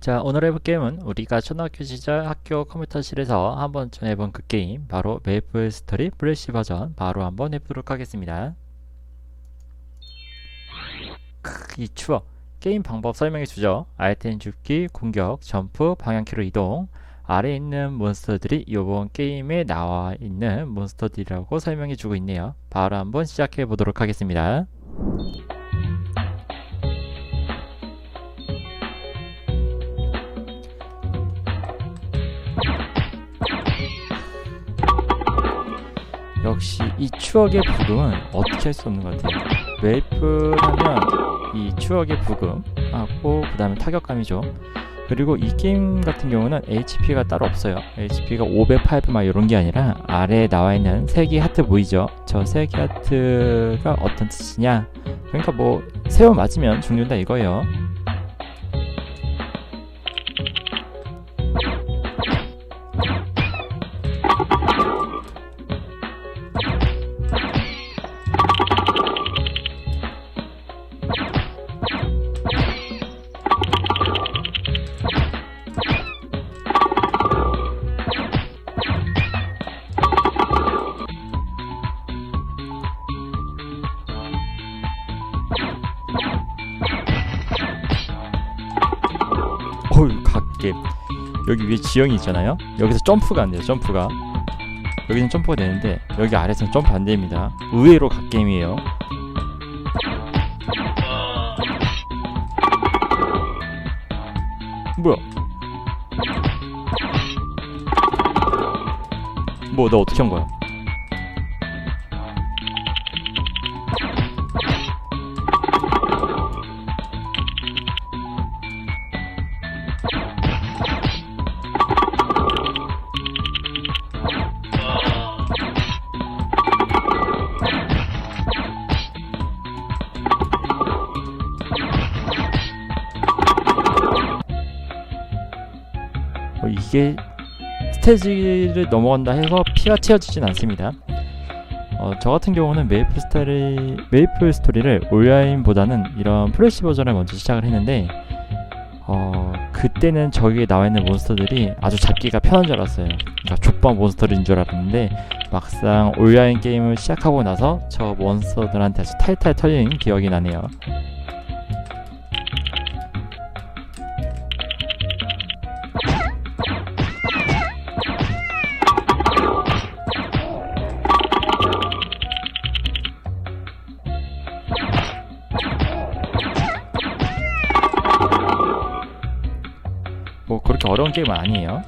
자 오늘 해볼 게임은 우리가 초등학교 시절 학교 컴퓨터실에서 한번 해본 그 게임 바로 메이플 스토리 플래시 버전 바로 한번 해보도록 하겠습니다. 크, 이 추억. 게임 방법 설명해 주죠. 아이템 줍기 공격 점프 방향키로 이동 아래에 있는 몬스터들이 이번 게임에 나와 있는 몬스터들이라고 설명해 주고 있네요 바로 한번 시작해 보도록 하겠습니다 역시 이 추억의 부금은 어떻게 할 수 없는 것 같아요. 메이플 하면 이 추억의 부금 하고 그 다음에 타격감이죠. 그리고 이 게임 같은 경우는 HP가 따로 없어요. HP가 500, 800 막 이런 게 아니라 아래에 나와 있는 세개 하트 보이죠? 저세개 하트가 어떤 뜻이냐? 그러니까 뭐 세워 맞으면 죽는다 이거예요. 어휴 갓게. 여기 위에 지형이 있잖아요. 여기서 점프가 안 돼요 점프가. 여기는 점프가 되는데 여기 아래서는 점프 안 됩니다. 의외로 갓게임이에요. 뭐야? 뭐너 어떻게 한 거야 이게 스테이지를 넘어간다 해서 피가 채워지진 않습니다. 어, 저 같은 경우는 메이플 스토리 메이플 스토리를 온라인보다는 이런 플래시 버전을 먼저 시작을 했는데 어, 그때는 저기에 나와 있는 몬스터들이 아주 잡기가 편한 줄 알았어요. 그러니까 족밥 몬스터인 줄 알았는데 막상 온라인 게임을 시작하고 나서 저 몬스터들한테 아주 탈탈 털린 기억이 나네요. 뭐 그렇게 어려운 게임 은 아니에요.